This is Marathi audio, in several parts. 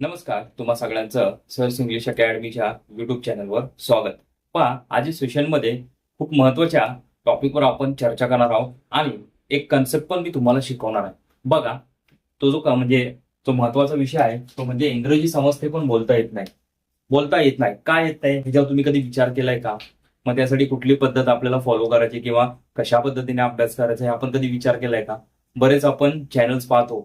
नमस्कार तुम्हा सगळ्यांचं सर्स इंग्लिश अकॅडमीच्या युट्यूब चॅनलवर स्वागत. पहा आज सेशनमध्ये खूप महत्त्वाच्या टॉपिकवर आपण चर्चा करणार आहोत आणि एक कन्सेप्ट पण मी तुम्हाला शिकवणार आहे. बघा तो जो का म्हणजे तो महत्त्वाचा विषय आहे तो म्हणजे इंग्रजी समजते पण बोलता येत नाही. बोलता येत नाही. काय येत नाही? ह्याच्यावर तुम्ही कधी विचार केलाय का? मग त्यासाठी कुठली पद्धत आपल्याला फॉलो करायची किंवा कशा पद्धतीने अभ्यास करायचा हे आपण कधी विचार केलाय का? बरेच आपण चॅनल्स पाहतो.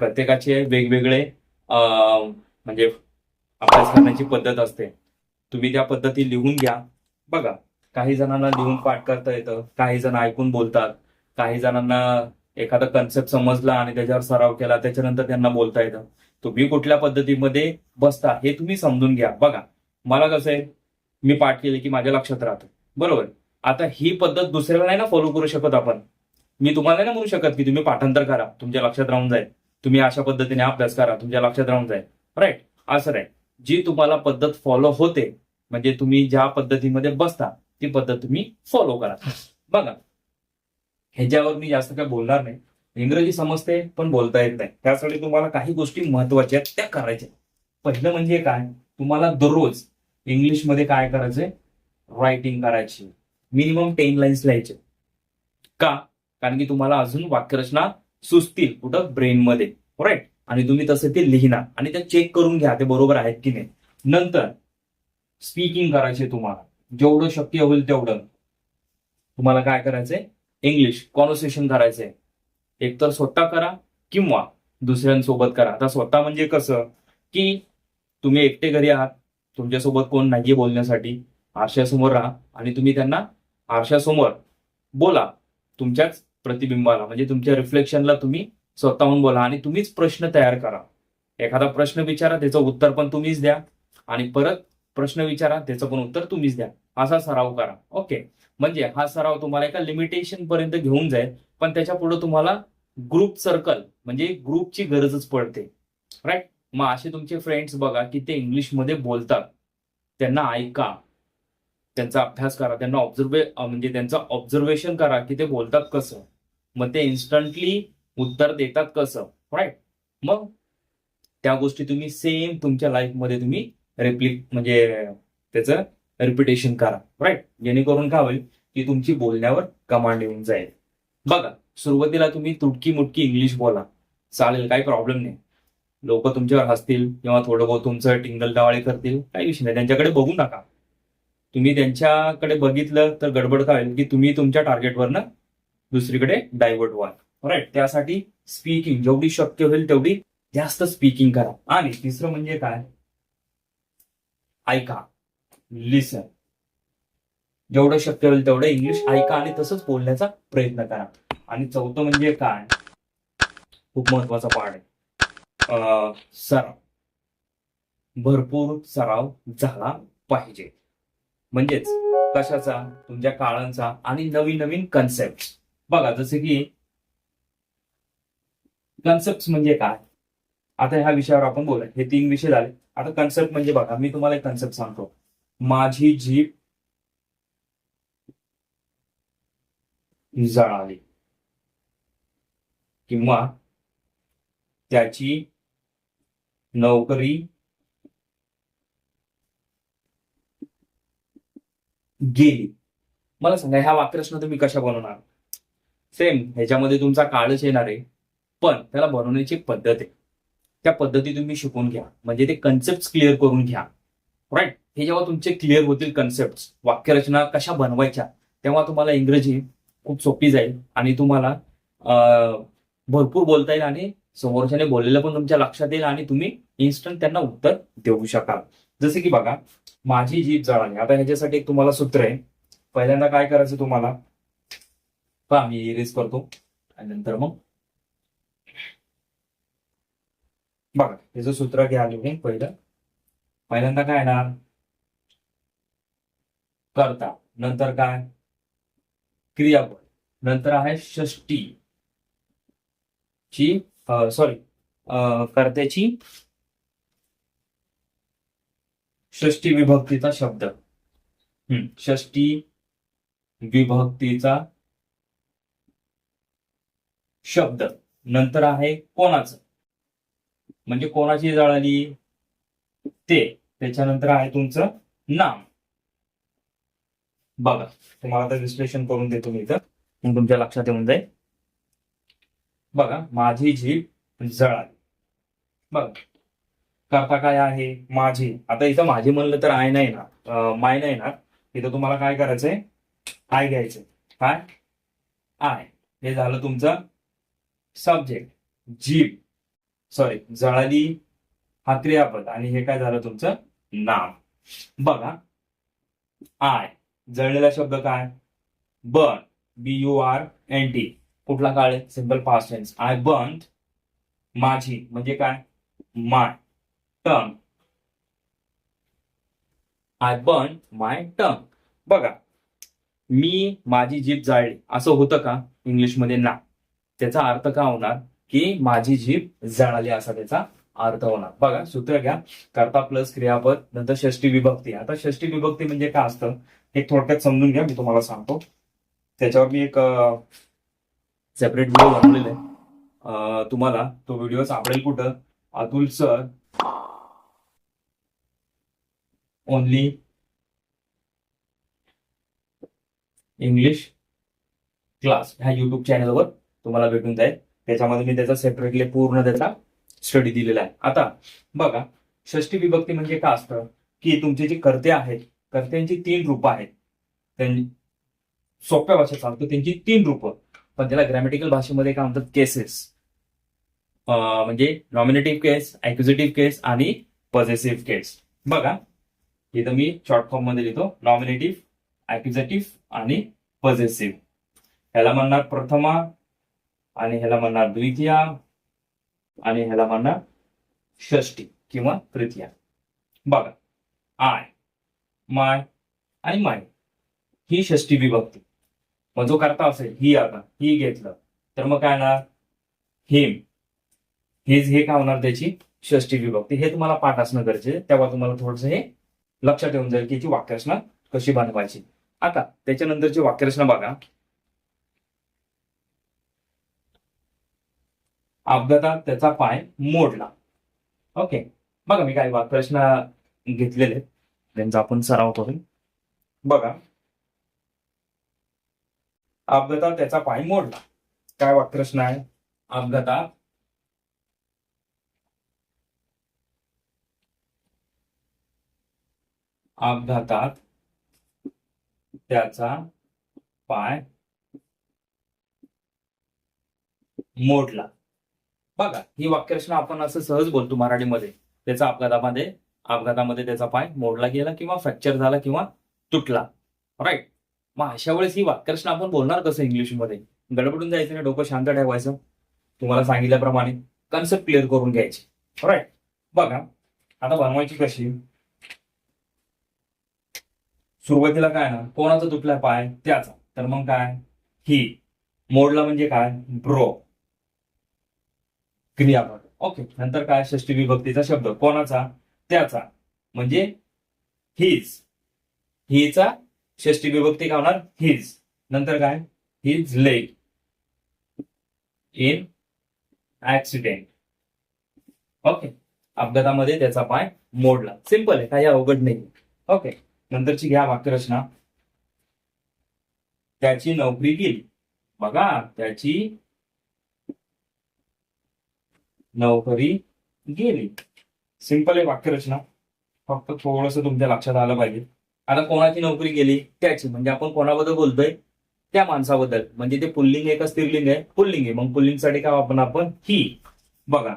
प्रत्येकाचे वेगवेगळे म्हणजे अभ्यास करण्याची पद्धत असते. तुम्ही त्या पद्धती लिहून घ्या. बघा काही जणांना लिहून पाठ करता येतं काही जण ऐकून बोलतात काही जणांना एखादा कन्सेप्ट समजला आणि त्याच्यावर सराव केला त्याच्यानंतर त्यांना बोलता येतं. तुम्ही कुठल्या पद्धतीमध्ये बसता हे तुम्ही समजून घ्या. बघा मला कसं आहे मी पाठ केले की माझ्या लक्षात राहतं. बरोबर? आता ही पद्धत दुसऱ्याला नाही ना फॉलो करू शकत आपण. मी तुम्हाला नाही म्हणू शकत की तुम्ही पाठांतर करा तुमच्या लक्षात राहून जाईल. तुम्ही अशा पद्धतीने अभ्यास करा तुमच्या लक्षात राहून जाईल. राईट असं राईट जी तुम्हाला पद्धत फॉलो होते म्हणजे तुम्ही ज्या पद्धतीमध्ये बसता ती पद्धत तुम्ही फॉलो करा. बघा. ह्याच्यावर मी जास्त काय बोलणार नाही. इंग्रजी समजते पण बोलता येत नाही. त्यासाठी तुम्हाला काही गोष्टी महत्त्वाच्या आहेत त्या करायच्या पहिलं म्हणजे काय? तुम्हाला दररोज इंग्लिशमध्ये काय करायचंय? रायटिंग करायची. मिनिमम टेन लाईन्स लिहायचे. का? कारण की तुम्हाला अजून वाक्यरचना सुचतील कुठं? ब्रेनमध्ये राईट आणि तुम्ही तसं ते लिहिणार. आणि ते चेक करून घ्या ते बरोबर आहेत की नाही. नंतर स्पीकिंग करायचे तुम्हाला. जेवढं शक्य होईल तेवढं. तुम्हाला काय करायचंय? इंग्लिश कॉन्व्हर्सेशन करायचंय. एकतर स्वतः करा किंवा दुसऱ्यांसोबत करा. आता स्वतः म्हणजे कसं? की तुम्ही एकटे घरी आहात. तुमच्यासोबत कोण नाहीये बोलण्यासाठी. आरशासमोर राहा. आणि तुम्ही त्यांना आरशासमोर बोला. तुमच्याच प्रतिबिंबाला. म्हणजे तुमच्या रिफ्लेक्शनला तुम्ही स्वतःहून बोला आणि तुम्हीच प्रश्न तयार करा. एखादा प्रश्न विचारा त्याचं उत्तर पण तुम्हीच द्या. आणि परत प्रश्न विचारा त्याचं पण उत्तर तुम्हीच द्या. असा सराव करा. ओके? म्हणजे हा सराव तुम्हाला एका लिमिटेशन पर्यंत घेऊन जाईल पण त्याच्या पुढे तुम्हाला ग्रुप सर्कल म्हणजे ग्रुपची गरजच पडते. राईट मग असे तुमचे फ्रेंड्स बघा की ते इंग्लिशमध्ये बोलतात. त्यांना ऐका. त्यांचा अभ्यास करा. त्यांना ऑब्झर्वे म्हणजे त्यांचं ऑब्झर्वेशन करा की ते बोलतात कसं. मग ते इन्स्टंटली उत्तर देतात कसं? राईट मग त्या गोष्टी तुम्ही सेम तुमच्या लाईफमध्ये तुम्ही रिप्लिक म्हणजे त्याचं रिपिटेशन करा. राईट जेणेकरून काय होईल की तुमची बोलण्यावर कमांड येऊन जाईल. बघा सुरुवातीला तुम्ही तुटकी मुटकी इंग्लिश बोला. चालेल काही प्रॉब्लेम नाही. लोक तुमच्यावर हसतील किंवा थोडं बहुत तुमचं टिंगल डावाळे करतील काही विषय नाही. त्यांच्याकडे बघू नका. तुम्ही त्यांच्याकडे बघितलं तर गडबड काय होईल की तुम्ही तुमच्या टार्गेटवरनं दुसरीकडे डायव्हर्ट व्हाल राईट त्यासाठी स्पीकिंग जेवढी शक्य होईल तेवढी जास्त स्पीकिंग करा. आणि तिसरं म्हणजे काय? ऐका. लिसन जेवढं शक्य होईल तेवढं इंग्लिश ऐका आणि तसंच बोलण्याचा प्रयत्न करा. आणि चौथं म्हणजे काय? खूप महत्त्वाचा पार्ट आहे. सराव. भरपूर सराव झाला पाहिजे. म्हणजेच कशाचा? तुमच्या काळांचा आणि नवीन नवीन कन्सेप्ट बघा जसे की कन्सेप्ट म्हणजे काय? आता ह्या विषयावर आपण बोलूया. हे तीन विषय झाले. आता कन्सेप्ट म्हणजे बघा मी तुम्हाला एक कन्सेप्ट सांगतो. माझी जीप जळाली. किंवा त्याची नोकरी गेली. मला सांगा ह्या वाक्यरचना तुम्ही कशा बनवणार? सेम ह्याच्यामध्ये तुमचा काळच येणार आहे. पण त्याला बनवण्याची पद्धत आहे. त्या पद्धती तुम्ही शिकून घ्या. म्हणजे ते कन्सेप्ट क्लिअर करून घ्या. राईट हे जेव्हा तुमचे क्लिअर होतील कन्सेप्ट वाक्यरचना कशा बनवायच्या तेव्हा तुम्हाला इंग्रजी खूप सोपी जाईल आणि तुम्हाला भरपूर बोलता येईल आणि समोरच्याने बोललेलं पण तुमच्या लक्षात येईल आणि तुम्ही इन्स्टंट त्यांना उत्तर देऊ शकाल. जसे की बघा माझी जीभ जळाली आता ह्याच्यासाठी एक तुम्हाला सूत्र आहे. पहिल्यांदा काय करायचं तुम्हाला? पहा मी इरेज करतो. आणि नंतर मग बघा त्याचं सूत्र घ्या लिहून पहिलं. पहिल्यांदा काय येणार? करता. नंतर काय? क्रियापद. नंतर आहे षष्टी. ची सॉरी कर्त्याची षष्टी विभक्तीचा शब्द. हम्म, षष्टी विभक्तीचा शब्द. नंतर आहे कोणाचं? म्हणजे कोणाची जळाली? ते. त्याच्यानंतर आहे तुमचं नाम. बघा. तुम्हाला आता विश्लेषण करून देतो मी इथं. मग तुमच्या लक्षात येऊन जाईल. बघा. माझी जीभ जळाली. बघा. करता काय आहे? माझी. आता इथं माझी म्हणलं तर आय नाही ना. माय नाही ना. इथं तुम्हाला काय करायचंय? आय घ्यायचंय. काय? आय. हे झालं तुमचं सब्जेक्ट जीभ सॉरी जळाली हा क्रियापद. आणि हे काय झालं तुमचं? नाम. बघा. आय जळलेला शब्द काय? Burn B U R N T कुठला काळ आहे? Simple past tense I burn माझी. म्हणजे काय? माय टंग आय बर्न माय टंग बघा. मी माझी जीभ जाळली. असं होतं का? इंग्लिशमध्ये ना. त्याचा अर्थ का होणार की माझी जीभ जळाली असा त्याचा अर्थ होणार. बघा सूत्र घ्या. कर्ता प्लस क्रियापद नंतर षष्टी विभक्ती. आता षष्टी विभक्ती म्हणजे काय असतं? हे थोडक्यात समजून घ्या मी तुम्हाला सांगतो. त्याच्यावर मी एक सेपरेट व्हिडिओ बनवलेला आहे. तुम्हाला तो व्हिडिओ सापडेल कुठं? Atul sir only English class ह्या युट्यूब चॅनलवर तुम्हाला भेटून जाईल. त्याच्यामध्ये मी त्याचा सेपरेटली पूर्ण त्याचा स्टडी दिलेला आहे. आता बघा षष्टी विभक्ती म्हणजे काय असतं? की तुमचे जे कर्ते आहेत कर्त्यांची तीन रूपं आहेत. त्यांनी सोप्या भाषेत सांगतो त्यांची तीन रूपं. पण त्याला ग्रॅमॅटिकल भाषेमध्ये काय म्हणतात? केसेस म्हणजे नॉमिनेटिव्ह केस ऍक्युझिटिव्ह केस आणि पॉझिटिव्ह केस बघा इथं मी शॉर्ट फॉर्ममध्ये लिहितो. नॉमिनेटिव्ह ऍक्युझेटिव्ह आणि पॉझिटिव्ह ह्याला म्हणणार प्रथमा आणि ह्याला म्हणणार द्वितीया आणि ह्याला म्हणणार षष्टी किंवा तृतीया. बघा आय माय आणि माय ही षष्टी विभक्ती. मग जो करता असेल ही आता ही घेतलं तर मग काय येणार हिम. हेच हे काय होणार त्याची? षष्टी विभक्ती. हे तुम्हाला पाठ असणं गरजेचं तेव्हा तुम्हाला थोडंसं हे लक्षात ठेवून जाईल की याची वाक्यरचना कशी बांधवायची आता त्याच्यानंतरची वाक्यरचना बघा. अपघातात त्याचा पाय मोडला. ओके बघा मी काही प्रश्न घेतलेले त्यांचा आपण सराव करू. बघा. अपघातात त्याचा पाय मोडला. काय वाक्प्रश्न आहे? अपघातात अपघातात त्याचा पाय मोडला. बघा ही वाक्यरचना आपण असं सहज बोलतो मराठीमध्ये. त्याचा अपघातामध्ये अपघातामध्ये त्याचा पाय मोडला गेला किंवा फ्रॅक्चर झाला किंवा तुटला. राईट मग अशा वेळेस ही वाक्यरचना आपण बोलणार कसं इंग्लिशमध्ये? गडबडून जायचं नाही डोकं शांत ठेवायचं? तुम्हाला सांगितल्याप्रमाणे कन्सेप्ट क्लिअर करून घ्यायची. राईट बघा आता बनवायची कशी? सुरुवातीला काय ना कोणाचा तुटला पाय? त्याचा. तर मग काय? ही. मोडला म्हणजे काय? ब्रो क्रियापद. ओके नंतर काय षष्टी विभक्तीचा शब्द. कोणाचा? त्याचा. म्हणजे हिज हिचा षष्टी विभक्ती काय होणार हिज नंतर काय? His leg in accident okay अपघातामध्ये त्याचा पाय मोडला. सिंपल आहे काही अवघड नाही. ओके नंतरची घ्या वाक्यरचना. त्याची नोकरी गेली बघा त्याची नोकरी गेली. सिंपल आहे वाक्यरचना फक्त थोडस तुमच्या लक्षात आलं पाहिजे. आता कोणाची नोकरी गेली? त्याची. म्हणजे आपण कोणाबद्दल बोलतोय? त्या माणसाबद्दल. म्हणजे ते पुल्लिंग आहे का स्त्रीलिंग आहे? पुल्लिंग आहे. मग पुल्लिंगसाठी काय आपण आपण? ही. बघा.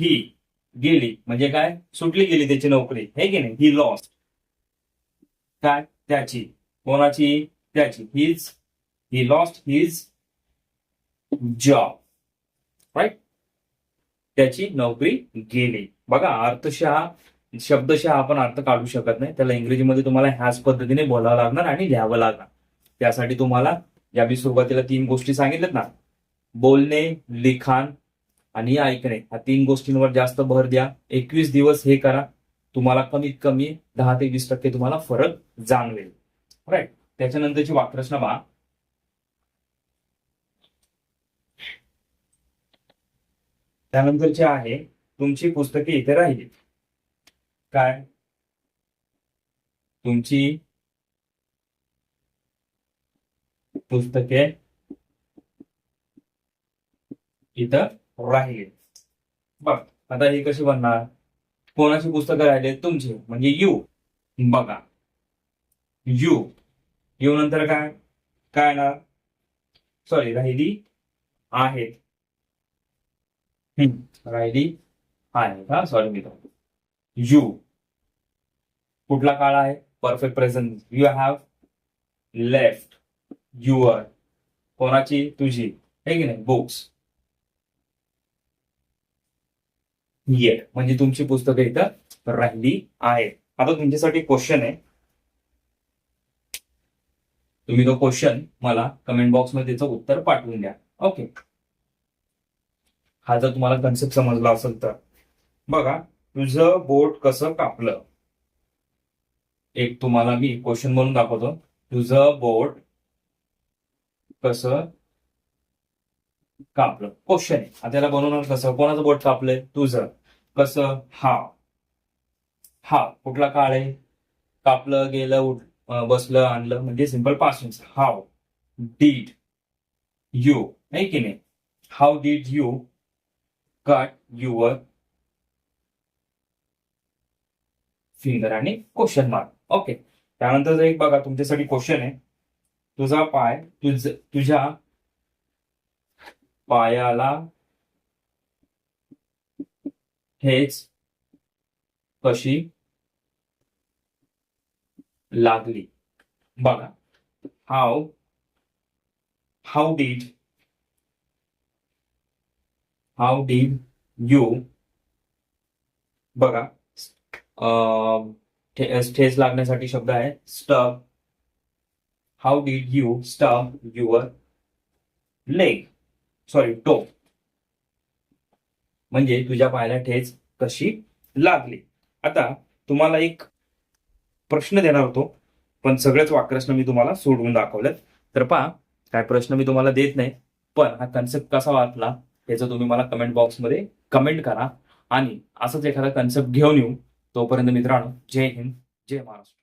ही गेली. म्हणजे काय? सुटली गेली त्याची नोकरी. हे की नाही? ही लॉस्ट काय? त्याची. कोणाची? त्याची. His he lost his job right त्याची नोकरी गेली. बघा अर्थशः शब्दशः आपण अर्थ काढू शकत नाही. त्याला इंग्रजीमध्ये तुम्हाला ह्याच पद्धतीने बोलावं लागणार आणि लिहावं लागणार. त्यासाठी तुम्हाला या मी सुरुवातीला तीन गोष्टी सांगितल्यात ना. बोलणे लिखाण आणि ऐकणे ह्या तीन गोष्टींवर जास्त भर द्या. एकवीस दिवस हे करा. तुम्हाला कमीत कमी दहा ते वीस टक्के तुम्हाला फरक जाणवेल. राईट त्याच्यानंतरची वाक्यरचना पहा. त्यानंतर जे आहे तुमची पुस्तके इथे राहिली. काय? तुमची पुस्तके इथं राहिली. बघ आता ही कशी बनणार? कोणाची पुस्तकं राहिले? तुमची. म्हणजे यू. बघा. यू. यू नंतर काय? काय येणार? सॉरी राहिली आहेत. हम्म, राहिली आहेत हा सॉरी मी यू कुठला काळ आहे? Perfect present you have left your कोणाची? तुझी. आहे की नाही? बुक्स येट म्हणजे तुमची पुस्तकं इथं राहिली आहेत. आता तुमच्यासाठी क्वेश्चन आहे. तुम्ही तो क्वेश्चन मला कमेंट बॉक्समध्ये त्याचं उत्तर पाठवून द्या. ओके हा जर तुम्हाला कन्सेप्ट समजला असेल तर. बघा तुझं बोट कसं कापलं? एक तुम्हाला मी क्वेश्चन म्हणून दाखवतो. तुझं बोट कसं कापलं? क्वेश्चन आहे. आता त्याला बनवणार कसं? कोणाचं बोट कापलंय? तुझं. कसं? हा हा कुठला काळ आहे? कापलं गेलं उठ बसलं आणलं. म्हणजे सिंपलपासून हाव. डीड यू नाही की नाही? How did you cut your finger आणि क्वेश्चन मार्क ओके त्यानंतर एक बघा तुमच्यासाठी क्वेश्चन आहे. तुझा पाय तुझ तुझ्या पायाला हेच कशी लागली? बघा. How how did how did you बघा अं, ठेच लागण्यासाठी शब्द आहे stub how did you stub your leg sorry toe म्हणजे तुझ्या पायाला ठेच कशी लागली. आता तुम्हाला एक प्रश्न देणार होतो पण सगळेच वाक्यप्रश्न मी तुम्हाला सोडवून दाखवलेत. तर पहा काय प्रश्न मी तुम्हाला देत नाही पण हा कन्सेप्ट कसा वाटला? याचं तुम्ही मला कमेंट बॉक्समध्ये कमेंट करा. आणि असंच एखादा कन्सेप्ट घेऊन येऊ. तोपर्यंत मित्रांनो जय हिंद जय महाराष्ट्र.